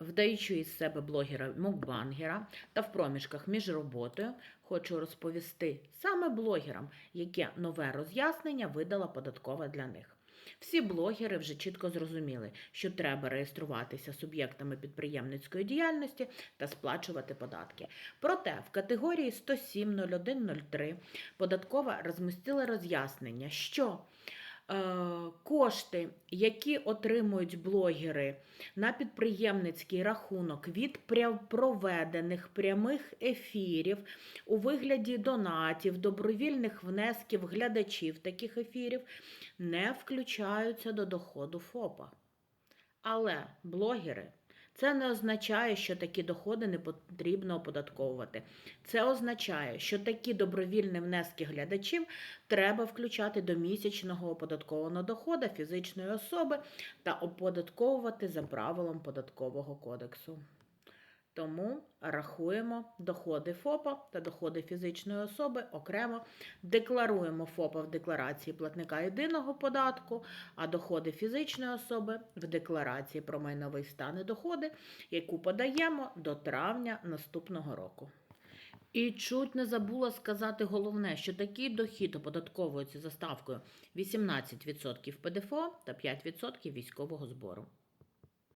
Вдаючи із себе блогера-мукбангера та в проміжках між роботою, хочу розповісти саме блогерам, яке нове роз'яснення видала податкова для них. Всі блогери вже чітко зрозуміли, що треба реєструватися суб'єктами підприємницької діяльності та сплачувати податки. Проте в категорії 107.01.03 податкова розмістила роз'яснення, що кошти, які отримують блогери на підприємницький рахунок від проведених прямих ефірів у вигляді донатів, добровільних внесків глядачів таких ефірів, не включаються до доходу ФОПа. Але блогери. Це не означає, що такі доходи не потрібно оподатковувати. Це означає, що такі добровільні внески глядачів треба включати до місячного оподаткованого доходу фізичної особи та оподатковувати за правилом податкового кодексу. Тому рахуємо доходи ФОПа та доходи фізичної особи окремо, декларуємо ФОПа в декларації платника єдиного податку, а доходи фізичної особи в декларації про майновий стан і доходи, яку подаємо до травня наступного року. І чуть не забула сказати головне, що такий дохід оподатковується за ставкою 18% ПДФО та 5% військового збору.